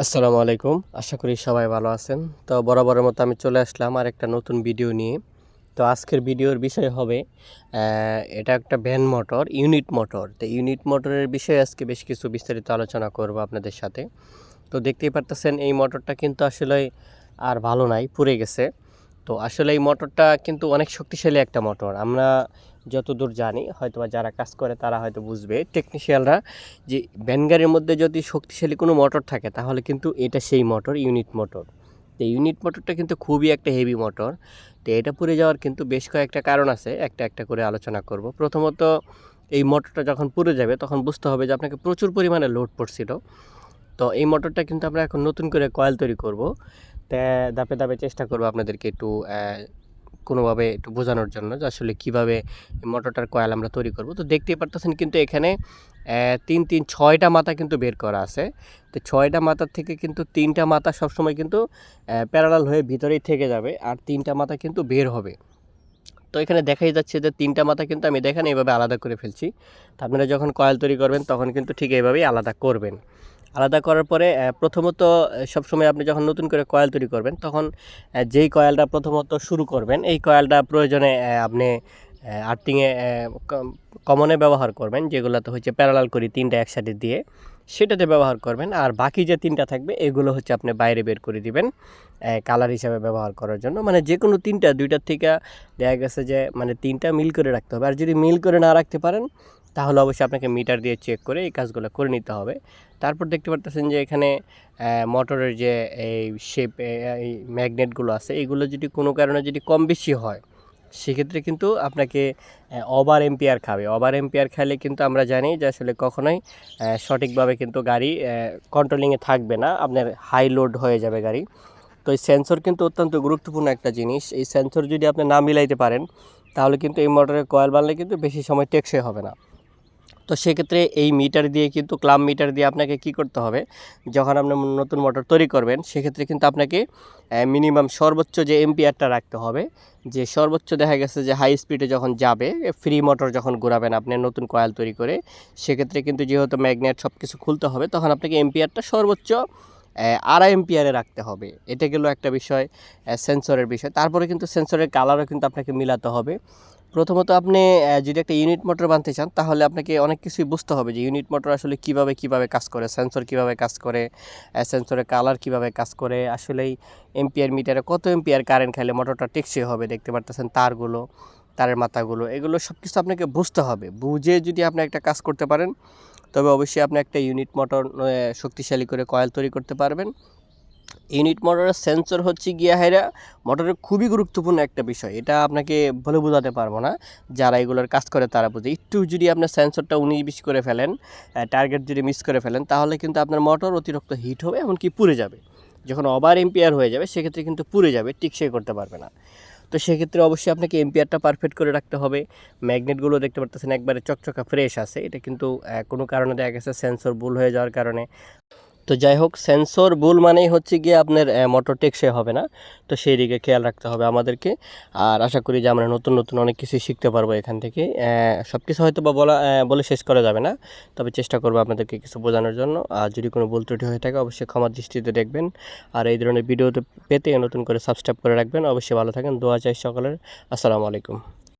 আসসালামু আলাইকুম। আশা করি সবাই ভালো আছেন। তো বরাবরের মতো আমি চলে আসলাম আর একটা নতুন ভিডিও নিয়ে। তো আজকের ভিডিওর বিষয় হবে এটা একটা ভ্যান মোটর, ইউনিট মোটর। তো ইউনিট মোটরের বিষয়ে আজকে বেশ কিছু বিস্তারিত আলোচনা করব আপনাদের সাথে। তো দেখতেই পারতেছেন, এই মোটরটা কিন্তু আসলে আর ভালো নাই, পুড়ে গেছে। তো আসলে এই মোটরটা কিন্তু অনেক শক্তিশালী একটা মোটর। আমরা যতদূর জানি হয়তো যারা কাজ করে তারা হয়তো বুঝবে। টেকনিশিয়ালরা যে ভ্যান গাড়ির মধ্যে যদি শক্তিশালী কোনো মোটর থাকে, তাহলে কিন্তু এটা সেই মোটর ইউনিট মোটর তো ইউনিট মোটরটা কিন্তু খুবই একটা হেভি মোটর তো এটা পুড়ে যাওয়ার কিন্তু বেশ কয়েকটা কারণ আছে, একটা একটা করে আলোচনা করব। প্রথমত, এই মোটরটা যখন পুড়ে যাবে, তখন বুঝতে হবে যে আপনাকে প্রচুর পরিমাণে লোড পড়ছিল। তো এই মোটরটা কিন্তু আমরা এখন নতুন করে কয়েল তৈরি করব। তা ধাপে ধাপে চেষ্টা করব আপনাদেরকে একটু কোনোভাবে একটু বোঝানোর জন্য যে আসলে কীভাবে মোটরটার কয়েল আমরা তৈরি করব। তো দেখতেই পারতেছেন কিন্তু এখানে তিন তিন, ছয়টা মাথা কিন্তু বের করা আছে। তো ছয়টা মাথার থেকে কিন্তু তিনটা মাথা সবসময় কিন্তু প্যারালাল হয়ে ভিতরেই থেকে যাবে আর তিনটা মাথা কিন্তু বের হবে। তো এখানে দেখাই যাচ্ছে যে তিনটা মাথা কিন্তু আমি দেখেন এইভাবে আলাদা করে ফেলছি। তো আপনারা যখন কয়েল তৈরি করবেন তখন কিন্তু ঠিক এইভাবেই আলাদা করবেন। আলাদা করার পরে প্রথমত সবসময় আপনি যখন নতুন করে কয়েল তৈরি করবেন, তখন যেই কয়েলটা প্রথমত শুরু করবেন, এই কয়েলটা প্রয়োজনে আপনি আর্থিংয়ে কমনে ব্যবহার করবেন, যেগুলোতে হচ্ছে প্যারালাল করি তিনটা একসাথে দিয়ে সেটাতে ব্যবহার করবেন। আর বাকি যে তিনটা থাকবে, এগুলো হচ্ছে আপনি বাইরে বের করে দিবেন কালার হিসাবে ব্যবহার করার জন্য। মানে যে কোনো তিনটা, দুইটার থেকে দেখা গেছে যে মানে তিনটা মিল করে রাখতে হবে। আর যদি মিল করে না রাখতে পারেন তাহলে অবশ্যই আপনাকে মিটার দিয়ে চেক করে এই কাজগুলো করে নিতে হবে। তারপর দেখতে পারতেছেন যে এখানে মোটরের যে এই শেপ এই ম্যাগনেটগুলো আছে, এগুলো যদি কোনো কারণে যদি কম বেশি হয়, সেক্ষেত্রে কিন্তু আপনাকে ওভার এম্পিয়ার খাবে। ওভার এম্পিয়ার খেলে কিন্তু আমরা জানি যে আসলে কখনোই সঠিকভাবে কিন্তু গাড়ি কন্ট্রোলিংয়ে থাকবে না। আপনার হাই লোড হয়ে যাবে গাড়ি। তো এই সেন্সর কিন্তু অত্যন্ত গুরুত্বপূর্ণ একটা জিনিস। এই সেন্সর যদি আপনি না মিলাইতে পারেন, তাহলে কিন্তু এই মোটরের কয়েল বানলে কিন্তু বেশি সময় টেকসই হবে না। তো সেক্ষেত্রে এই মিটার দিয়ে কিন্তু ক্লাম মিটার দিয়ে আপনাকে কি করতে হবে, যখন আপনি নতুন মোটর তৈরি করবেন, সেক্ষেত্রে কিন্তু আপনাকে মিনিমাম সর্বোচ্চ যে এম্পিয়ারটা রাখতে হবে, যে সর্বোচ্চ দেখা গেছে যে হাই স্পিডে যখন যাবে ফ্রি মোটর যখন ঘোরাবেন আপনি নতুন কয়েল তৈরি করে, সেক্ষেত্রে কিন্তু যেহেতু ম্যাগনেট সব কিছু খুলতে হবে, তখন আপনাকে এম্পিয়ারটা সর্বোচ্চ আড়াই এম্পিয়ারে রাখতে হবে। এটা গেল একটা বিষয় সেন্সরের বিষয়। তারপরে কিন্তু সেন্সরের কালারও কিন্তু আপনাকে মিলাতে হবে। প্রথমত আপনি যদি একটা ইউনিট মোটর বানতে চান, তাহলে আপনাকে অনেক কিছুই বুঝতে হবে যে ইউনিট মোটর আসলে কীভাবে কীভাবে কাজ করে সেন্সর কীভাবে কাজ করে সেন্সরের কালার কীভাবে কাজ করে, আসলেই এম্পিয়ার মিটারে কত এম্পিয়ার কারেন্ট খাইলে মোটরটা টেকসই হবে, দেখতে পারতেছেন তারগুলো, তারের মাথাগুলো, এগুলো সব কিছু আপনাকে বুঝতে হবে। বুঝে যদি আপনি একটা কাজ করতে পারেন, তবে অবশ্যই আপনি একটা ইউনিট মোটর শক্তিশালী করে কয়েল তৈরি করতে পারবেন। ইউনিট মোটরের সেন্সর হচ্ছে গিয়া হেরা মোটরের খুবই গুরুত্বপূর্ণ একটা বিষয়। এটা আপনাকে বলে বোঝাতে পারব না। যারা এগুলোর কাজ করে তারা বুঝে। একটু যদি আপনার সেন্সরটা উনিশ বিশ করে ফেলেন টার্গেট যদি মিস করে ফেলেন, তাহলে কিন্তু আপনার মোটর অতিরিক্ত হিট হবে এমনকি পুড়ে যাবে। যখন ওভার এম্পিয়ার হয়ে যাবে, সেক্ষেত্রে কিন্তু পুড়ে যাবে টিকসই করতে পারবে না। তো সেক্ষেত্রে অবশ্যই আপনাকে এম্পিয়ারটা পারফেক্ট করে রাখতে হবে। ম্যাগনেটগুলো দেখতে পারতেছেন, একবারে চকচকা ফ্রেশ আছে। এটা কিন্তু কোনো কারণে দেখা গেছে সেন্সর ভুল হয়ে যাওয়ার কারণে। তো যাই হোক সেন্সর ভুল মানেই হচ্ছে গিয়ে আপনার মোটর টেকসই হবে না। তো সেই দিকে খেয়াল রাখতে হবে আমাদেরকে। আর আশা করি যে আমরা নতুন নতুন অনেক কিছু শিখতে পারব এখান থেকে। সব কিছু হয়তো বা বলা বলে শেষ করা যাবে না। তবে চেষ্টা করব আপনাদেরকে কিছু বোঝানোর জন্য। আর যদি কোনো ভুল ত্রুটি হয়ে থাকে, অবশ্যই ক্ষমার দৃষ্টিতে দেখবেন। আর এই ধরনের ভিডিওতে পেতে নতুন করে সাবস্ক্রাইব করে রাখবেন। অবশ্যই ভালো থাকেন। দোয়া চাই সকলের। আসসালামু আলাইকুম।